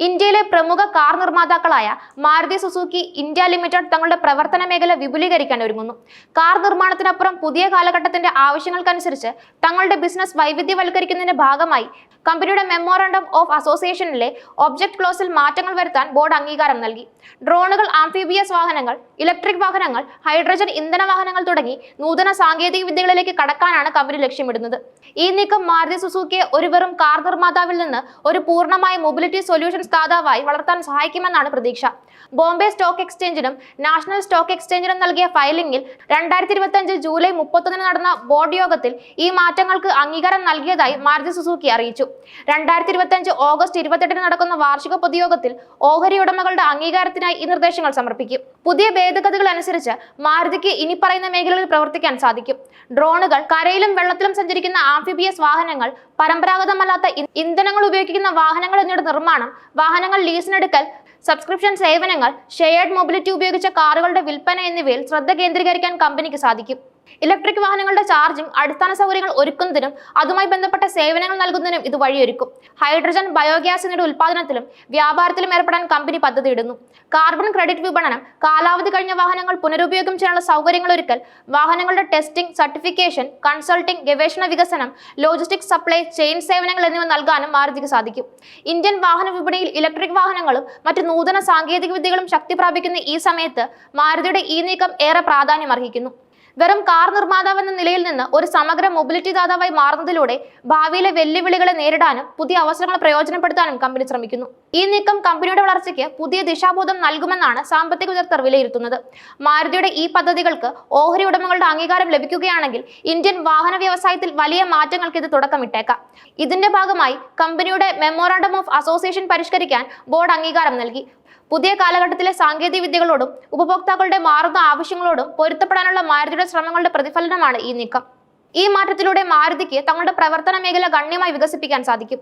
ഇന്ത്യയിലെ പ്രമുഖ കാർ നിർമ്മാതാക്കളായ മാരുതി സുസുക്കി ഇന്ത്യ ലിമിറ്റഡ് തങ്ങളുടെ പ്രവർത്തന മേഖല വിപുലീകരിക്കാൻ ഒരുങ്ങുന്നു. കാർ നിർമ്മാണത്തിനപ്പുറം പുതിയ കാലഘട്ടത്തിന്റെ ആവശ്യങ്ങൾക്കനുസരിച്ച് തങ്ങളുടെ ബിസിനസ് വൈവിധ്യവൽക്കരിക്കുന്നതിന്റെ ഭാഗമായി കമ്പനിയുടെ മെമ്മോറാണ്ടം ഓഫ് അസോസിയേഷനിലെ ഒബ്ജക്ട് ക്ലോസിൽ മാറ്റങ്ങൾ വരുത്താൻ ബോർഡ് അംഗീകാരം നൽകി. ഡ്രോണുകൾ ആംഫിബിയസ് വാഹനങ്ങൾ ഇലക്ട്രിക് വാഹനങ്ങൾ ഹൈഡ്രജൻ ഇന്ധന വാഹനങ്ങൾ തുടങ്ങി നൂതന സാങ്കേതിക വിദ്യകളിലേക്ക് കടക്കാനാണ് കമ്പനി ലക്ഷ്യമിടുന്നത്. ഈ നീക്കം മാരുതി സുസുക്കിയെ ഒരു വെറും കാർ നിർമ്മാതാവിൽ നിന്ന് ഒരു പൂർണമായ മൊബിലിറ്റി സൊല്യൂഷൻസ് ദാതാവായി വളർത്താൻ സഹായിക്കുമെന്നാണ് പ്രതീക്ഷ. ബോംബെ സ്റ്റോക്ക് എക്സ്ചേഞ്ചിനും നാഷണൽ സ്റ്റോക്ക് എക്സ്ചേഞ്ചിനും നൽകിയ ഫയലിംഗിൽ രണ്ടായിരത്തി ഇരുപത്തി അഞ്ച് ജൂലൈ മുപ്പത്തൊന്നിന് നടന്ന ബോർഡ് യോഗത്തിൽ ഈ മാറ്റങ്ങൾക്ക് അംഗീകാരം നൽകിയതായി മാർജി സുസുക്കി അറിയിച്ചു. രണ്ടായിരത്തി ഇരുപത്തി അഞ്ച് ഓഗസ്റ്റ് ഇരുപത്തെട്ടിന് നടക്കുന്ന വാർഷിക പൊതുയോഗത്തിൽ ഓഹരി ഉടമകളുടെ അംഗീകാരത്തിനായി ഈ നിർദ്ദേശങ്ങൾ സമർപ്പിക്കും. പുതിയ ഭേദഗതികൾ അനുസരിച്ച് മാരുതിക്ക് ഇനി പറയുന്ന മേഖലകളിൽ പ്രവർത്തിക്കാൻ സാധിക്കും. ഡ്രോണുകൾ കരയിലും വെള്ളത്തിലും സഞ്ചരിക്കുന്ന ആംഫിബിയസ് വാഹനങ്ങൾ പരമ്പരാഗതമല്ലാത്ത ഇന്ധനങ്ങൾ ഉപയോഗിക്കുന്ന വാഹനങ്ങൾ എന്നിവയുടെ നിർമ്മാണം വാഹനങ്ങൾ ലീസിനെടുക്കൽ സബ്സ്ക്രിപ്ഷൻ സേവനങ്ങൾ ഷെയർഡ് മൊബിലിറ്റി ഉപയോഗിച്ച കാറുകളുടെ വിൽപ്പന എന്നിവയിൽ ശ്രദ്ധ കേന്ദ്രീകരിക്കാൻ കമ്പനിക്ക് സാധിക്കും. ഇലക്ട്രിക് വാഹനങ്ങളുടെ ചാർജിംഗ് അടിസ്ഥാന സൗകര്യങ്ങൾ ഒരുക്കുന്നതിനും അതുമായി ബന്ധപ്പെട്ട സേവനങ്ങൾ നൽകുന്നതിനും ഇത് വഴിയൊരുക്കും. ഹൈഡ്രജൻ ബയോഗ്യാസ് എന്നിവയുടെ ഉൽപ്പാദനത്തിലും വ്യാപാരത്തിലും ഏർപ്പെടാൻ കമ്പനി പദ്ധതിയിടുന്നു. കാർബൺ ക്രെഡിറ്റ് വിപണനം കാലാവധി കഴിഞ്ഞ വാഹനങ്ങൾ പുനരുപയോഗം ചെയ്യാനുള്ള സൗകര്യങ്ങൾ ഒരുക്കൽ വാഹനങ്ങളുടെ ടെസ്റ്റിംഗ് സർട്ടിഫിക്കേഷൻ കൺസൾട്ടിംഗ് ഗവേഷണ വികസനം ലോജിസ്റ്റിക് സപ്ലൈ ചെയിൻ സേവനങ്ങൾ എന്നിവ നൽകാനും മാരുതിക്ക് സാധിക്കും. ഇന്ത്യൻ വാഹന വിപണിയിൽ ഇലക്ട്രിക് വാഹനങ്ങളും മറ്റ് നൂതന സാങ്കേതിക വിദ്യകളും ശക്തി പ്രാപിക്കുന്ന ഈ സമയത്ത് മാരുതിയുടെ ഈ നീക്കം ഏറെ പ്രാധാന്യം അർഹിക്കുന്നു വെറും കാർ നിർമ്മാതാവ് എന്ന നിലയിൽ നിന്ന് ഒരു സമഗ്ര മൊബിലിറ്റി ദാതാവായി മാറുന്നതിലൂടെ ഭാവിയിലെ വെല്ലുവിളികളെ നേരിടാനും പുതിയ അവസരങ്ങൾ പ്രയോജനപ്പെടുത്താനും കമ്പനി ശ്രമിക്കുന്നു. ഈ നീക്കം കമ്പനിയുടെ വളർച്ചയ്ക്ക് പുതിയ ദിശാബോധം നൽകുമെന്നാണ് സാമ്പത്തിക വിദഗ്ധർ വിലയിരുത്തുന്നത്. മാരുതിയുടെ ഈ പദ്ധതികൾക്ക് ഓഹരി ഉടമകളുടെ അംഗീകാരം ലഭിക്കുകയാണെങ്കിൽ ഇന്ത്യൻ വാഹന വ്യവസായത്തിൽ വലിയ മാറ്റങ്ങൾക്ക് ഇത് തുടക്കമിട്ടേക്കാം. ഇതിന്റെ ഭാഗമായി കമ്പനിയുടെ മെമ്മോറാണ്ടം ഓഫ് അസോസിയേഷൻ പരിഷ്കരിക്കാൻ ബോർഡ് അംഗീകാരം നൽകി. പുതിയ കാലഘട്ടത്തിലെ സാങ്കേതിക വിദ്യകളോടും ഉപഭോക്താക്കളുടെ മാറുന്ന ആവശ്യങ്ങളോടും പൊരുത്തപ്പെടാനുള്ള മാരുതിയുടെ ശ്രമങ്ങളുടെ പ്രതിഫലനമാണ് ഈ നീക്കം. ഈ മാറ്റത്തിലൂടെ മാരുതിക്ക് തങ്ങളുടെ പ്രവർത്തന മേഖല ഗണ്യമായി വികസിപ്പിക്കാൻ സാധിക്കും.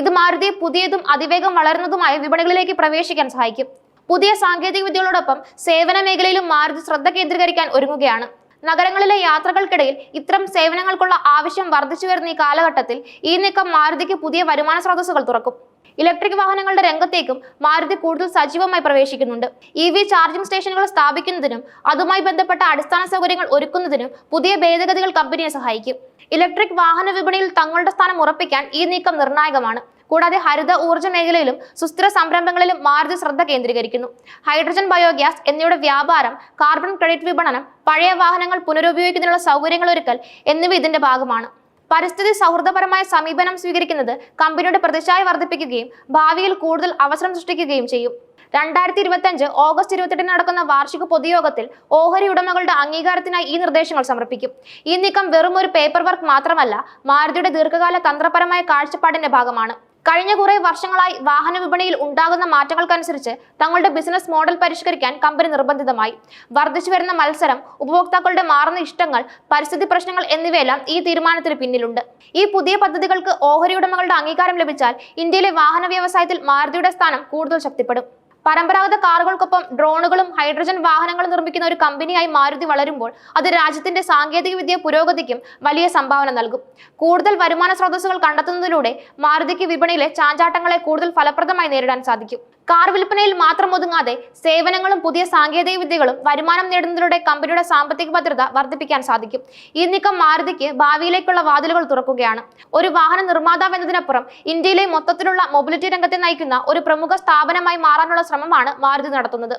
ഇത് മാരുതിയെ പുതിയതും അതിവേഗം വളരുന്നതുമായ വിപണികളിലേക്ക് പ്രവേശിക്കാൻ സഹായിക്കും. പുതിയ സാങ്കേതിക വിദ്യകളോടൊപ്പം സേവന മേഖലയിലും മാരുതി ശ്രദ്ധ കേന്ദ്രീകരിക്കാൻ ഒരുങ്ങുകയാണ്. നഗരങ്ങളിലെ യാത്രകൾക്കിടയിൽ ഇത്തരം സേവനങ്ങൾക്കുള്ള ആവശ്യം വർദ്ധിച്ചു വരുന്ന ഈ കാലഘട്ടത്തിൽ ഈ നീക്കം മാരുതിക്ക് പുതിയ വരുമാന സ്രോതസ്സുകൾ തുറക്കും. ഇലക്ട്രിക് വാഹനങ്ങളുടെ രംഗത്തേക്കും മാരുതി കൂടുതൽ സജീവമായി പ്രവേശിക്കുന്നുണ്ട്. ഇ വി ചാർജിംഗ് സ്റ്റേഷനുകൾ സ്ഥാപിക്കുന്നതിനും അതുമായി ബന്ധപ്പെട്ട അടിസ്ഥാന സൗകര്യങ്ങൾ ഒരുക്കുന്നതിനും പുതിയ ഭേദഗതികൾ കമ്പനിയെ സഹായിക്കും. ഇലക്ട്രിക് വാഹന വിപണിയിൽ തങ്ങളുടെ സ്ഥാനം ഉറപ്പിക്കാൻ ഈ നീക്കം നിർണായകമാണ്. കൂടാതെ ഹരിത ഊർജ മേഖലയിലും സുസ്ഥിര സംരംഭങ്ങളിലും മാരുതി ശ്രദ്ധ കേന്ദ്രീകരിക്കുന്നു. ഹൈഡ്രജൻ ബയോഗ്യാസ് എന്നിവയുടെ വ്യാപാരം കാർബൺ ക്രെഡിറ്റ് വിപണനം പഴയ വാഹനങ്ങൾ പുനരുപയോഗിക്കുന്നതിനുള്ള സൗകര്യങ്ങൾ ഒരുക്കൽ എന്നിവ ഇതിന്റെ ഭാഗമാണ്. പരിസ്ഥിതി സൗഹൃദപരമായ സമീപനം സ്വീകരിക്കുന്നത് കമ്പനിയുടെ പ്രതിച്ഛായ വർദ്ധിപ്പിക്കുകയും ഭാവിയിൽ കൂടുതൽ അവസരം സൃഷ്ടിക്കുകയും ചെയ്യും. രണ്ടായിരത്തി ഇരുപത്തി അഞ്ച് ഓഗസ്റ്റ് ഇരുപത്തെട്ടിന് നടക്കുന്ന വാർഷിക പൊതുയോഗത്തിൽ ഓഹരി ഉടമകളുടെ അംഗീകാരത്തിനായി ഈ നിർദ്ദേശങ്ങൾ സമർപ്പിക്കും. ഈ നീക്കം വെറും ഒരു പേപ്പർ വർക്ക് മാത്രമല്ല മാരുതിയുടെ ദീർഘകാല തന്ത്രപരമായ കാഴ്ചപ്പാടിന്റെ ഭാഗമാണ്. കഴിഞ്ഞ കുറെ വർഷങ്ങളായി വാഹന വിപണിയിൽ ഉണ്ടാകുന്ന മാറ്റങ്ങൾക്കനുസരിച്ച് തങ്ങളുടെ ബിസിനസ് മോഡൽ പരിഷ്കരിക്കാൻ കമ്പനി നിർബന്ധിതമായി. വർദ്ധിച്ചു വരുന്ന മത്സരം ഉപഭോക്താക്കളുടെ മാറുന്ന ഇഷ്ടങ്ങൾ പരിസ്ഥിതി പ്രശ്നങ്ങൾ എന്നിവയെല്ലാം ഈ തീരുമാനത്തിന് പിന്നിലുണ്ട്. ഈ പുതിയ പദ്ധതികൾക്ക് ഓഹരി ഉടമകളുടെ അംഗീകാരം ലഭിച്ചാൽ ഇന്ത്യയിലെ വാഹന വ്യവസായത്തിൽ മാരുതിയുടെ സ്ഥാനം കൂടുതൽ ശക്തിപ്പെടും. പരമ്പരാഗത കാറുകൾക്കൊപ്പം ഡ്രോണുകളും ഹൈഡ്രജൻ വാഹനങ്ങളും നിർമ്മിക്കുന്ന ഒരു കമ്പനിയായി മാരുതി വളരുമ്പോൾ അത് രാജ്യത്തിന്റെ സാങ്കേതിക വിദ്യ പുരോഗതിക്കും വലിയ സംഭാവന നൽകും. കൂടുതൽ വരുമാന സ്രോതസ്സുകൾ കണ്ടെത്തുന്നതിലൂടെ മാരുതിക്ക് വിപണിയിലെ ചാഞ്ചാട്ടങ്ങളെ കൂടുതൽ ഫലപ്രദമായി നേരിടാൻ സാധിക്കും. കാർ വിൽപ്പനയിൽ മാത്രം ഒതുങ്ങാതെ സേവനങ്ങളും പുതിയ സാങ്കേതിക വിദ്യകളും വരുമാനം നേടുന്നതിലൂടെ കമ്പനിയുടെ സാമ്പത്തിക ഭദ്രത വർദ്ധിപ്പിക്കാൻ സാധിക്കും. ഈ നീക്കം മാരുതിക്ക് ഭാവിയിലേക്കുള്ള വാതിലുകൾ തുറക്കുകയാണ്. ഒരു വാഹന നിർമ്മാതാവ് എന്നതിനപ്പുറം ഇന്ത്യയിലെ മൊത്തത്തിലുള്ള മൊബിലിറ്റി രംഗത്തെ നയിക്കുന്ന ഒരു പ്രമുഖ സ്ഥാപനമായി മാറാനുള്ള ശ്രമമാണ് മാരുതി നടത്തുന്നത്.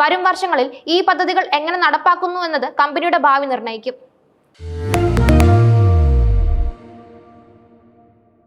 വരും വർഷങ്ങളിൽ ഈ പദ്ധതികൾ എങ്ങനെ നടപ്പാക്കുന്നു എന്നത് കമ്പനിയുടെ ഭാവി നിർണയിക്കും.